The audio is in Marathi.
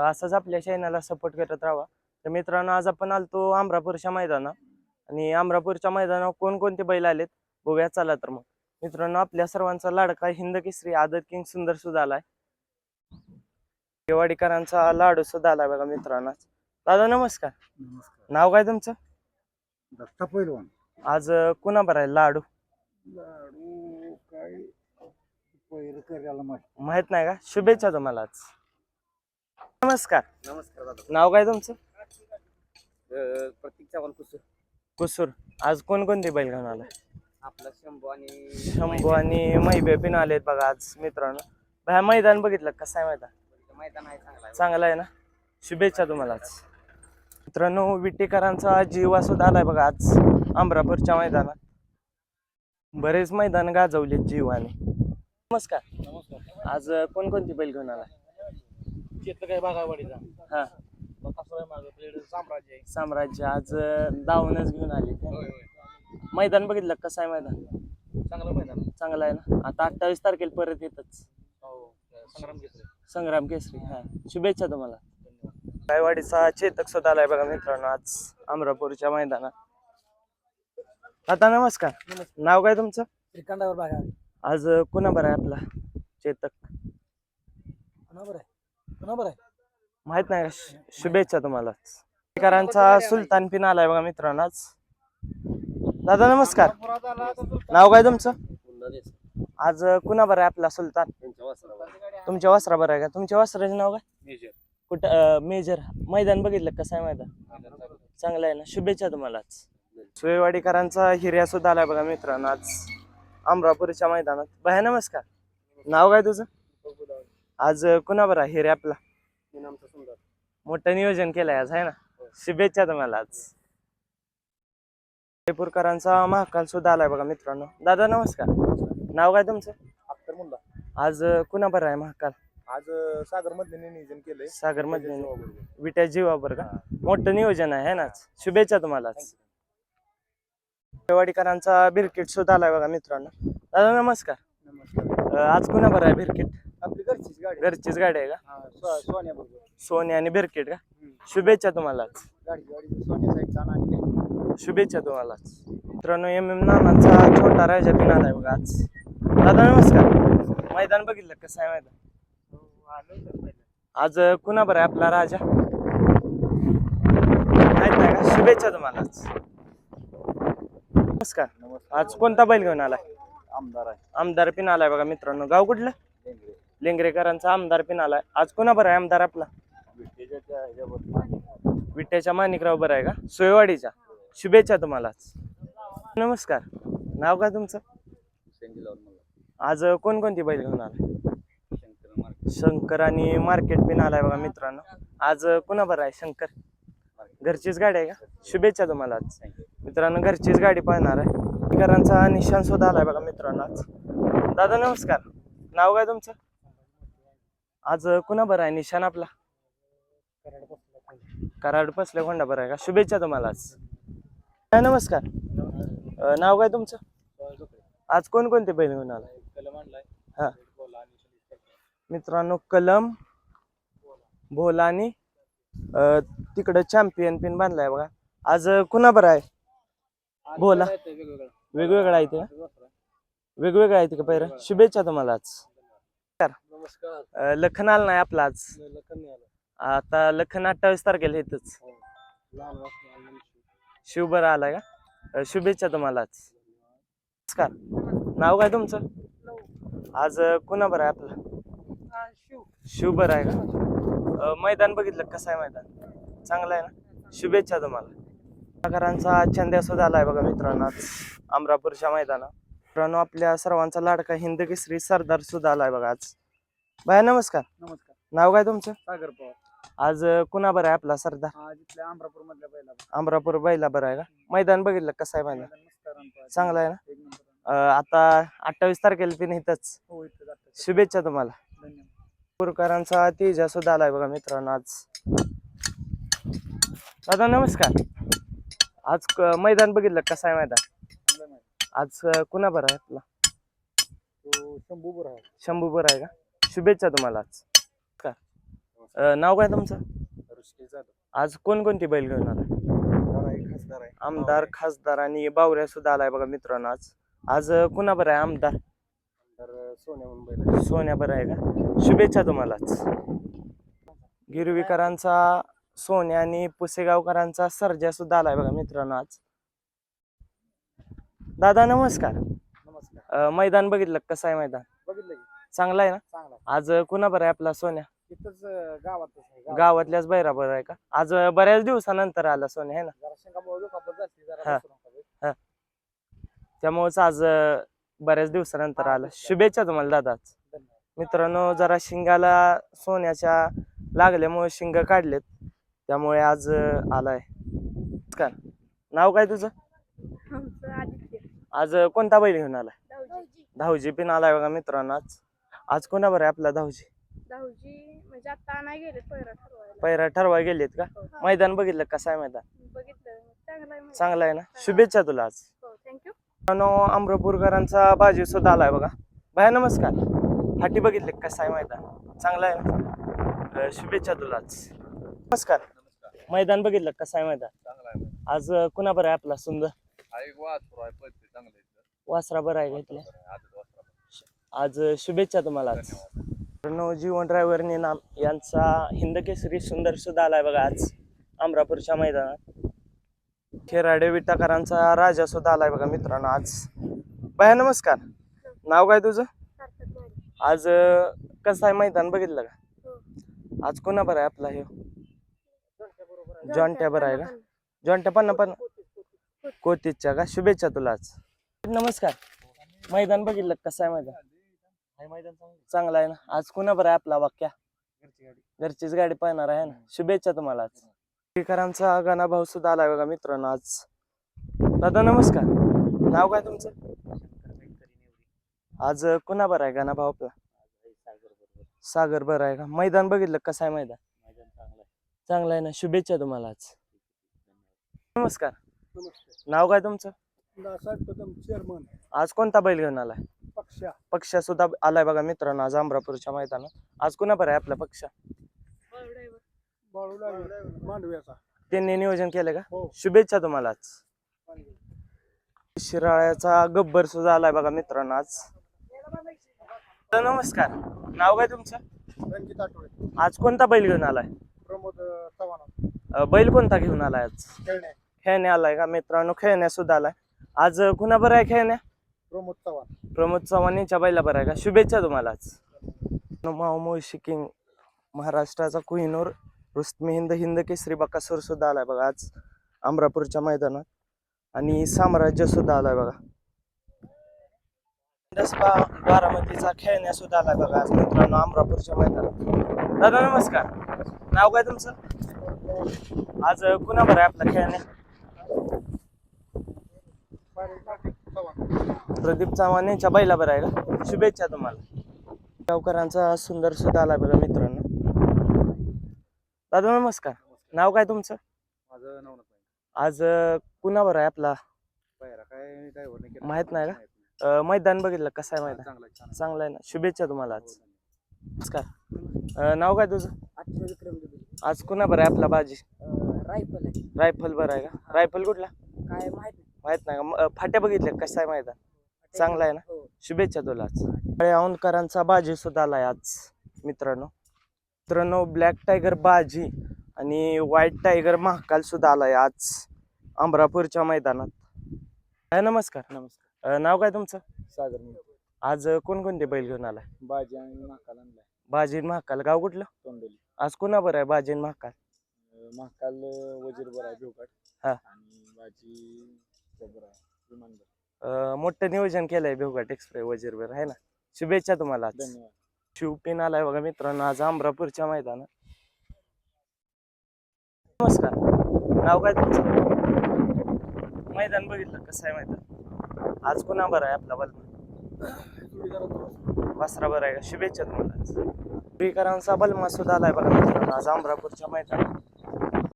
असंच आपल्या चॅनलला सपोर्ट करत राहा तर मित्रांनो आज आपण आलतो अमरापूरच्या मैदानात. आणि अमरापूरच्या मैदानावर कोणकोणते बैल आलेत? बघूया चला तर मग. मित्रांनो आपल्या सर्वांचा लाडका हिंद केसरी आदत किंग सुंदर सुद्धा आलाय देवाडीकरांचा लाडू सुद्धा आलाय बघा मित्रांनो. दादा नमस्कार. नमस्कार. नाव काय तुमचं? दत्ता पैलवान. आज कुणा बरं आहे लाडू? लाडू काय? पैर करायला माहिती. माहीत नाही का? शुभेच्छा तुम्हाला आज. नमस्कार. नमस्कार दादा. नाव काय तुमचं? अ, प्रतीक चव्हाण कुसुर. कुसूर. आज कोणकोणते बैल घेऊन आलाय? आपला शंभू आणि शंभू आणि मैबे पिन आलेत बघा आज मित्रांनो. बाहेर मैदान बघितलं का? कसं आहे मैदान? मैदान आहे चांगला आहे. चांगलं आहे ना? शुभेच्छा तुम्हाला आज. मित्रांनो विटेकरांचा जीवा सुद्धा आलाय बघा आज अमरापूरच्या मैदानात. बरेच मैदान गाजवलेत जीवाने. नमस्कार. नमस्कार. आज अं, कोणकोणती बैल घेऊन आलाय? आहे बागावाडीचा हा. कसं आहे माझं प्लेड साम्राज्य आहे. साम्राज्य आज दावूनच घेऊन आले मैदान बघितलं का? कसं आहे मैदान? चांगलं मैदान आहे. चांगलं आहे ना? आता अठ्ठावीस तारखेला परत येतच. हो संग्राम घेतले संग्राम केसरी हा. शुभेच्छा तुम्हाला. गायवाडीचा चेतक सुद्धा आलाय बघा मित्रांनो आज अमरापूरच्या मैदानात. आता नमस्कार. नाव काय तुमचं? श्रीखंडावर बागावाडी आज अं, कुणा बरं आहे आपला चेतक? पुन्हा बरं आहे? पुन्हा बरं? आहे माहीत नाही शु- शुभेच्छा तुम्हाला. करांचा सुलतान पिन आलाय बघा मित्रांनो आज. दादा नमस्कार. नाव काय तुमचं? आज कुणा बरं आहे आपला सुलतान? तुमच्या वासरा बरं आहे का? तुमच्या वासराचे नाव काय? मेजर. कुठं अं, मेजर. मैदान बघितलं का? कसं आहे मैदान? चांगलं आहे ना? शुभेच्छा तुम्हाला आज. सुयवाडीकरांचा हिर्या सुद्धा आलाय बघा मित्रांनो आज. अमरापूरच्या मैदानात. बाय नमस्कार. नाव काय तुझं? आज अं, कुणा बरं आहे हिरे आपला? मोठं नियोजन केलंय आज आहे ना? शुभेच्छा तुम्हाला आज. जयपूरकरांचा महाकाल सुद्धा आलाय बघा मित्रांनो. दादा नमस्कार. नाव काय तुमचं? अख्तर मुल्ला आज अं, कुणा बरं आहे महाकाल? आज सागर मधले नियोजन केलंय. सागरमध्ये विट्या जीवाबर का? मोठं नियोजन आहे है ना? शुभेच्छा तुम्हाला आज. वाडीकरांचा बिरकिट सुद्धा आलाय बघा मित्रांनो. दादा नमस्कार. नमस्कार. आज कुणा बरं आहे बिरकिट? घरचीच गाडी घरचीच गाडी आहे का? हा, सो- सोन्या बरोबर. सोनी आणि बिरकिट का. शुभेच्छा तुम्हाला. आज गाडी गाडी सोन्या साईडचा आणि काय शुभेच्छा तुम्हाला. आज मित्रांनो एम एम नानांचा छोटा राजा पिन आलाय बघा आज. दादा नमस्कार. मैदान बघितलं कसं आहे मैदान? आज अं, कुणा बरं आहे आपला राजा? माहीत नाही का? शुभेच्छा तुम्हाला आज. नमस्कार. नमस्कार. आज कोणता बैल घेऊन आलाय? आमदार आहे. आमदार पिन आलाय बघा मित्रांनो. गाव कुठलं. लेंगरेकरांचा आमदार पिन आलाय. आज कोणा बरं आहे आमदार आपला? विट्याच्या माणिकराव. बरं आहे का? सोयवाडीच्या शुभेच्छा तुम्हाला आज. नमस्कार. नाव काय तुमचं? आज कोणकोणती बैल घेऊन आलाय? शंकर आणि मार्केट पिन आलाय बघा मित्रांनो. आज कुणा बरं आहे शंकर? घरचीच गाडी आहे का? शुभेच्छा तुम्हाला आज. मित्रांनो घरचीच गाडी पाहणार आहे. करांचा निशान सुद्धा आलाय बघा मित्रांनो आज. दादा नमस्कार. नाव काय तुमचं? आज कुणा बरं आहे? निशान आपला. कराड पसले कोंडा बरं आहे का? शुभेच्छा तुम्हाला आज. नमस्कार. नाव काय तुमचं? आज कोणकोणते बैल घेऊन आला? कलम हा. बोला मित्रांनो कलम भोला आणि तिकडं चॅम्पियन पिन बांधलाय बघा. आज कुणा बरं आहे? बोला. वेगवेगळं वेगवेगळा आहे ते. का? वेगवेगळा आहे ते का? पहिरं शुभेच्छा तुम्हाला आज. नमस्कार. अं, लखन आला नाही आपला आज. लखन नाही आलं. आता लखन अठ्ठावीस तारखेला येतच लहान वासना शिवबर आलाय का? अं, शुभेच्छा तुम्हाला आज. नमस्कार. नाव काय तुमचं? आज अं, कुणा बरं आहे आपलं? शिवबर आहे का? अं, मैदान बघितलं का? कसं आहे मैदान? चांगलं आहे ना? शुभेच्छा तुम्हाला. कलाकारांचा चंद्या सुद्धा आलाय बघा मित्रांनो आज. अमरापूरच्या मैदानात. मित्रांनो आपल्या सर्वांचा लाडका हिंद केसरी सरदार सुद्धा आलाय बघा आज. बाय नमस्कार. नमस्कार. नाव काय तुमचं? सागर पवार. आज कुणा बरं आहे आपला सरदार? अमरापूर मधल्या पहिला अमरापूर बैला बरं आहे का? मैदान बघितलं कसं आहे मैदान? चांगलं आहे ना? एक नंबर अं, आता अठ्ठावीस तारखेला पिन इथंच. हो इथं जातं शुभेच्छा तुम्हाला. धन्यवाद. पुरकरांचा तेजा सुद्धा आलाय बघा मित्रांनो आज. दादा नमस्कार. आज क- मैदान बघितलं कसं आहे मैदान? चांगलं आज अं, कुणा बरं आहे आपला? तो शंभू बरं आहे. शंभू बरं आहे का? शुभेच्छा तुम्हाला आज अं, नाव काय तुमचं? ऋषिकेश जाधव. आज कोणकोणती बैल घेऊन आला आमदार आहे खासदार आहे. आमदार खासदार आणि बावऱ्या सुद्धा आलाय बघा मित्रांनो आज. आज अं, कुणा बरं आहे आमदार? तर सोन्या मुंबईला बरं आहे का? शुभेच्छा तुम्हालाच. गिरवीकरांचा सोन्या आणि पुसेगावकरांचा सर्जा सुद्धा आलाय बघा मित्रांनो आज. दादा नमस्कार. नमस्कार. अं, मैदान बघितलं का? कसं आहे मैदान? बघितलं की. चांगलं आहे ना? चांगला आज कुणा बरं आहे आपला सोन्या? गावातच आहे गावात. गावातल्याच बैरा बरं आहे का? आज बऱ्याच दिवसानंतर आला सोन्या आहे ना? जरा शेंगामुळे दुखापत झाली हा. जरा बसून होता. त्यामुळेच आज अं, बऱ्याच दिवसानंतर आला. शुभेच्छा तुम्हाला दादाच धन्यवाद. मित्रांनो जरा शिंगाला सोन्याच्या लागल्यामुळे शिंग काढलेत. त्यामुळे आज अं, आलाय. नमस्कार. नाव काय तुझं? आमचं आदित्य. आज अं, कोणता बैल घेऊन आलाय? धावजी पिन आलाय बघा मित्रांनो आज. आज कोणा बरं आहे आपला धावजी? दाऊजी म्हणजे आता नाही गेले पहिला ठरवायला. पैरा ठरवा गेलेत का? हो. मैदान बघितलं कसं आहे मैदान? बघितलं. चांगला आहे म्हणजे. चांगलं आहे ना? शुभेच्छा तुला आज. हो थँक्यू मित्रांनो अमरपूरकरांचा बाजी सुद्धा आलाय बघा. भया नमस्कार. फाटी बघितले का? कसं आहे मैदान? चांगलं आहे ना? अं, शुभेच्छा तुलाच नमस्कार. मैदान बघितलं का? कसं आहे मैदान? चांगला आहे आज अं, कुणा बरं आहे आपला सुंदर? हा एक वासरू चांगलं आहे बरं आहे घेतले आजच वासरू आहे. आज शुभेच्छा तुम्हाला मित्रांनो जीवन ड्रायव्हर नाम यांचा हिंद केसरी सुंदर सुद्धा आलाय बघा आज अमरापूरच्या मैदानात. खेराडे विटाकरांचा राजा सुद्धा आलाय बघा मित्रांनो आज. बाया नमस्कार. नाव काय तुझं? आज कसं आहे मैदान बघितलं का? हो. आज कोणा बरं आहे आपला हे? बरोबर आहे. जॉन बरं आहे का? जॉन्ट्या पन्ना पण कोतीच्या का? शुभेच्छा तुला आज. नमस्कार. मैदान बघितलं? कसं आहे मैदान? आहे मैदान चांगलं चांगला आहे ना? आज कुणा बरं आहे आपला वाक्या? घरची गाडी. घरचीच गाडी पाहणार आहे ना? शुभेच्छा तुम्हाला आज. टिकरांचा गाणा भाऊ सुद्धा आलाय बघा मित्रांनो आज. दादा नमस्कार. नाव काय तुमचं? आज कुणा बरं आहे गाणा भाऊ आपला सागर बरं आहे का? मैदान बघितलं कसं आहे मैदान? चांगलं आहे. ना? शुभेच्छा तुम्हाला आज. नमस्कार. नमस्ते नाव काय तुमचं? चेअरमन आज कोणता बैल घेऊन आलाय? पक्षा. पक्ष सुद्धा आलाय बघा मित्रांनो आज अमरापूरच्या मैदानात. आज कुणा बरं आहे आपला पक्ष? मांडव्याचा. त्यांनी नियोजन केलं का? हो. शुभेच्छा तुम्हाला आज. शिराळ्याचा गब्बर सुद्धा आलाय बघा मित्रांनो आज. तर नमस्कार. नाव काय तुमचं? रणजित आठवडे. आज कोणता बैल घेऊन आलाय? प्रमोद अं, चव्हाण. अं, बैल कोणता घेऊन आलाय आज? खेळणे. खेळण्या आलाय का मित्रांनो? खेळण्या सुद्धा आलाय. आज कुणा बरं आहे खेळण्या प्रमोद चव्हाण. प्रमोद चव्हाण यांच्या बैला बरं आहे का? शुभेच्छा तुम्हाला आज. किंग महाराष्ट्राचा कुहिनूर रुस्तमी हिंद हिंद केसरी बकासूर सुद्धा आलाय बघा. आज अमरापूरच्या मैदानात आणि साम्राज्य सुद्धा आलाय बघा. दसबा बारामतीचा खेळण्या सुद्धा आलाय बघा आज मित्रांनो अमरापूरच्या मैदानात. दादा नमस्कार. नाव काय तुमचं? आज कुणा बरं आहे आपला खेळण्या. प्रदीप चव्हाण यांच्या बैला बरं आहे का? शुभेच्छा तुम्हाला. गावकरांचा सुंदर सुद्धा आला बघा मित्रांनो. दादा नमस्कार. नाव काय तुमचं? माझं नाही आज अं, कुणा बरं आहे आपला. माहीत नाही का? मैदान बघितलं कसं आहे मैदान? चांगला आहे, ना. शुभेच्छा तुम्हाला आज. हो, धन्यवाद. नमस्कार. नाव काय तुझं. आज कुणा बरं आहे आपला बाजी? रायफल आहे. रायफल बरं आहे का? रायफल कुठला? काय माहीत नाही. माहीत नाही का? फाट्या बघितल्या कसं आहे मैदान? चांगलं आहे ना? हो. शुभेच्छा तुला आज औंधकरांचा बाजी सुद्धा आलाय आज मित्रांनो. मित्रांनो ब्लॅक टायगर बाजी आणि व्हाईट टायगर महाकाल सुद्धा आलाय आज अमरापूरच्या मैदानात. नमस्कार. नमस्कार. अं, नाव काय तुमचं? सागर आज अं, कोणकोणते बैल घेऊन आलाय? बाजी आणि महाकाल आणलाय. बाजी आणि महाकाल. गाव कुठलं? तोंडोली. आज कुणा बरं आहे बाजी आणि महाकाल? अं, महाकाल अं, वजीरभर आहे हा. आणि बाजी जबर आहे विमानभर अं, मोठं नियोजन केलंय भिवघाट एक्सप्रेस वजीरवर आहे ना? शुभेच्छा तुम्हाला शिवपिन आलाय बघा मित्रांनो आज अमरापूरच्या मैदानात. नमस्कार. नाव काय तुमचं? मैदान बघितलं कसं आहे मैदान? आज कुणा बरं आहे आपला बलमा? वासरा बरं आहे का? शुभेच्छा तुम्हाला आज. पुरीकरांचा बलमा सुद्धा आलाय बघा मित्रांनो आज अमरापूरच्या मैदानात.